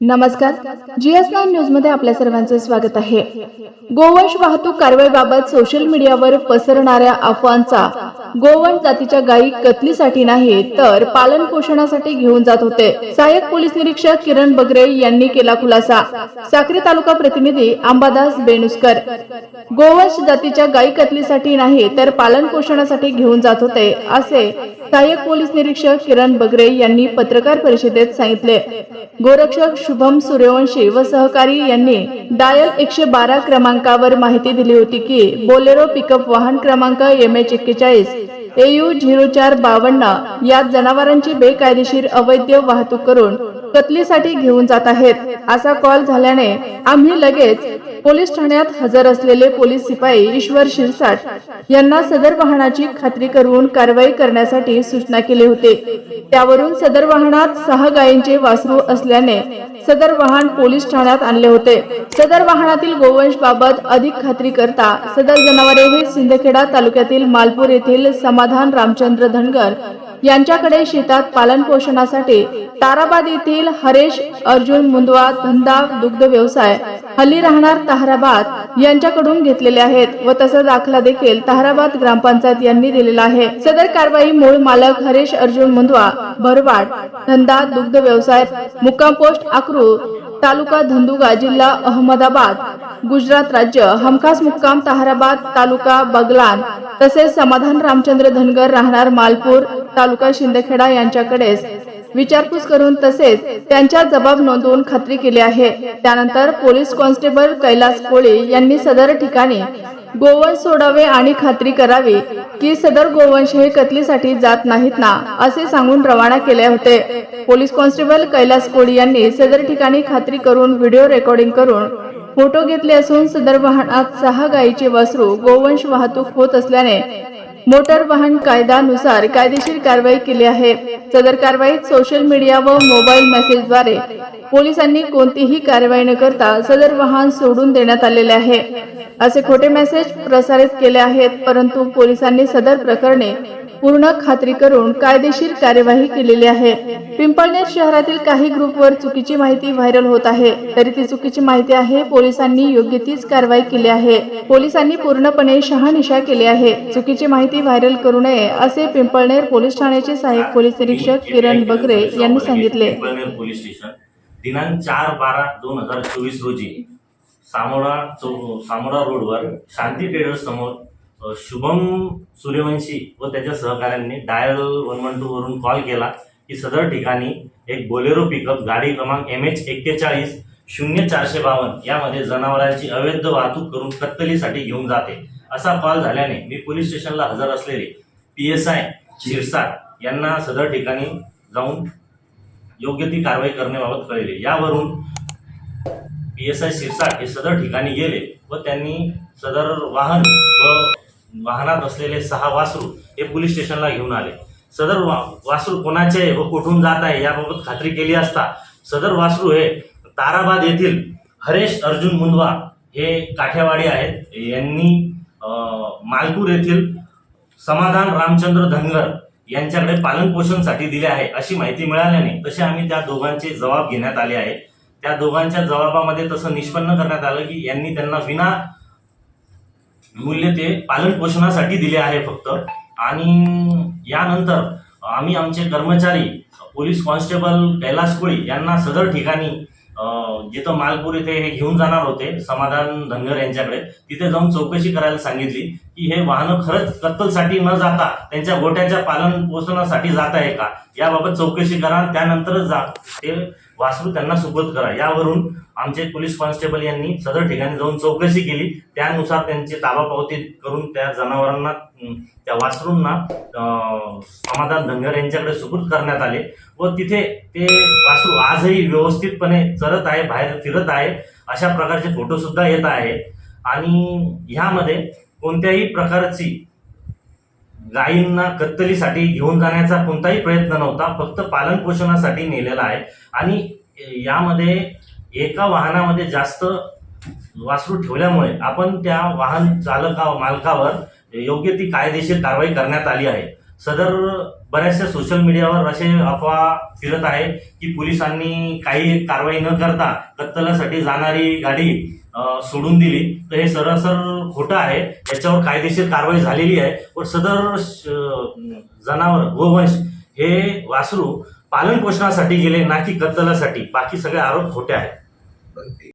नमस्कार. GS nine न्यूजमध्ये आपल्या सर्वांचे स्वागत आहे. गोवंश वाहतूक कारवाईबाबत सोशल मीडियावर पसरणाऱ्या अफवांचा गोवंश जातीच्या गायी कतलीसाठी नाही तर पालन पोषणासाठी घेऊन जात होते. सहाय्यक पोलीस निरीक्षक किरण बगरे यांनी केला खुलासा. साक्री तालुका प्रतिनिधी अंबादास बेनुसकर गोवंश जातीच्या गायी कतलीसाठी नाही तर पालन पोषणासाठी घेऊन जात होते असे सहाय्यक पोलीस निरीक्षक किरण बगरे यांनी पत्रकार परिषदेत सांगितले. गोरक्षक शुभम सूर्यवंशी व सहकारी यांनी डायल एकशे बारा क्रमांकावर माहिती दिली होती की बोलेरो पिकअप वाहन क्रमांक एम एच एक्केचाळीस एयू झिरो चार बावन्न यात जनावरांची बेकायदेशीर अवैध वाहतूक करून कतलीसाठी घेऊन जात आहेत. असा कॉल झाल्याने आम्ही लगेच पोलीस ठाण्यात हजर असलेले पोलीस शिपाई ईश्वर शिरसाट यांना सदर वाहनाची खात्री करून कारवाई करण्यासाठी सूचना केली होती. त्यावरून सदर वाहनात सहा गायींचे वासरू असल्याने सदर वाहन पोलीस ठाण्यात आणले होते. सदर वाहनातील गोवंश बाबत अधिक खात्री करता सदर जनावरे हे सिंदखेडा तालुक्यातील मालपूर येथील समाधान रामचंद्र धनगर यांच्याकडे शेतात पालन पोषणासाठी ताराबाद येथील हरेश अर्जुन मुंदवा धंदा दुग्ध व्यवसाय हल्ली राहणार ताहराबाद यांच्याकडून घेतलेले आहेत व तसा दाखला देखील ताहराबाद ग्रामपंचायत यांनी दिलेला आहे. सदर कारवाई मूळ मालक हरेश अर्जुन मुंदवा भरवाड धंदा दुग्ध व्यवसाय मुक्काम पोस्ट आक्रू तालुका धंदुगा जिल्हा अहमदाबाद गुजरात राज्य हमखास मुक्काम ताहराबाद तालुका बगलान तसेच समाधान रामचंद्र धनगर राहणार मालपूर तालुका शिंदखेडा यांच्याकडेच विचारपूस करून तसेच त्यांच्या जबाब नोंदवून खात्री केली आहे. त्यानंतर पोलीस कॉन्स्टेबल कैलास कोळी यांनी सदर ठिकाणी गोवंश सोडावे आणि खात्री करावी की सदर गोवंश हे कतलीसाठी जात नाहीत ना असे सांगून रवाना केले होते. पोलीस कॉन्स्टेबल कैलास कोळी यांनी सदर ठिकाणी खात्री करून व्हिडिओ रेकॉर्डिंग करून फोटो घेतले असून सदर वाहनात सहा गायीचे वासरू गोवंश वाहतूक होत असल्याने मोटार वाहन कायद्यानुसार कायदेशीर कारवाई केली आहे. सदर कारवाईत सोशल मीडिया व मोबाईल मेसेजद्वारे पोलिसांनी कोणतीही कारवाई न करता सदर वाहन सोडून देण्यात आलेले आहे. असे खोटे मेसेज प्रसारित केले आहेत परंतु पोलिसांनी सदर प्रकरणे पूर्ण खात्री करून कायदेशीर कार्यवाही केलेली आहे. पिंपळनेर शहरातील काही ग्रुपवर चुकीची माहिती व्हायरल होत आहे. तरी ती चुकीची माहिती आहे पोलिसांनी योग्य तीच कारवाई केली आहे. पोलिसांनी पूर्णपणे शहानिशा केली आहे. चुकीची माहिती व्हायरल करू नये असे पिंपळनेर पोलीस ठाण्याचे सहाय्यक पोलीस निरीक्षक किरण बगरे यांनी सांगितले. पिंपळनेर पोलीस स्टेशन दिनांक चार बारा दोन हजार चोवीस रोजी सामोडा चौ सामोडा रोडवर शांती ट्रेडर्स समोर शुभम सूर्यवंशी व त्याच्या सहकाऱ्यांनी डायल वन वन टू वरून कॉल केला की सदर ठिकाणी एक बोलेरो पिकअप गाडी क्रमांक एम एच एक्केचाळीस शून्य चारशे बावन्न यामध्ये जनावरांची अवैध वाहतूक करून कत्तलीसाठी घेऊन जाते. असा कॉल झाल्याने मी पोलीस स्टेशनला हजर असलेले पी एस आय शिरसाट यांना सदर ठिकाणी जाऊन योग्य ती कारवाई करण्याबाबत कळले. यावरून पी एस आय शिरसाट हे सदर ठिकाणी गेले व त्यांनी सदर वाहन व वाहनात असलेले सहा वासरू हे पोलीस स्टेशनला घेऊन आले. सदर वा वासरू कोणाचे आहे व कुठून जात आहे याबाबत खात्री केली असता सदर वासरू हे ताराबाद येथील हरेश अर्जुन मुंदवा हे काठेवाडी आहेत. यांनी मालपूर येथील समाधान रामचंद्र धनगर यांच्याकडे पालन पोषणसाठी दिले आहे अशी माहिती मिळाल्याने तसे आम्ही त्या दोघांचे जबाब घेण्यात आले आहे. त्या दोघांच्या जबाबामध्ये तसं निष्पन्न करण्यात आलं की यांनी त्यांना विना मूल्य ते पालन पोषणासाठी दिले आहे फक्त. आणि यानंतर आम्ही आमचे कर्मचारी पोलीस कॉन्स्टेबल कैलास कोळी यांना सदर ठिकाणी जिथं मालपूर इथे हे घेऊन जाणार होते समाधान धनगर यांच्याकडे तिथे जाऊन चौकशी करायला सांगितली की हे वाहनं खरंच कत्तलसाठी न जाता त्यांच्या गोट्याच्या पालन पोषणासाठी जात आहे का? याबाबत चौकशी करा त्यानंतरच जा. ते वासरू त्यांना सुपूर्द करा. यावरून आमचे पोलीस कॉन्स्टेबल यांनी सदर ठिकाणी जाऊन चौकशी केली. त्यानुसार त्यांची ताबा पावती करून त्या जनावरांना त्या वासरूंना समाधान धनगर यांच्याकडे सुपूर्द करण्यात आले व तिथे ते वासरू आजही व्यवस्थितपणे चरत आहे बाहेर फिरत आहे. अशा प्रकारचे फोटो सुद्धा येत आहे. आणि ह्यामध्ये कोणत्याही प्रकारची गायींना कत्तलीसाठी घेऊन जाण्याचा कोणताही प्रयत्न नव्हता फक्त पालनपोषणासाठी नेलेला आहे. आणि यामध्ये एका वाहनामध्ये जास्त वासरू ठेवल्यामुळे आपण त्या वाहन चालका मालकावर योग्य ती कायदेशीर कारवाई करण्यात आली आहे. सदर बऱ्याचशा सोशल मीडियावर असे अफवा फिरत आहे की पोलिसांनी काही कारवाई न करता कत्तलासाठी जाणारी गाडी सोडून दिली. तर हे सरासर खोटं आहे. याच्यावर कायदेशीर कारवाई झालेली आहे. व सदर श- जनावर गोवंश हे वासरू पालन पोषणासाठी गेले ना की कत्तलासाठी बाकी सगळे आरोप खोटे आहेत.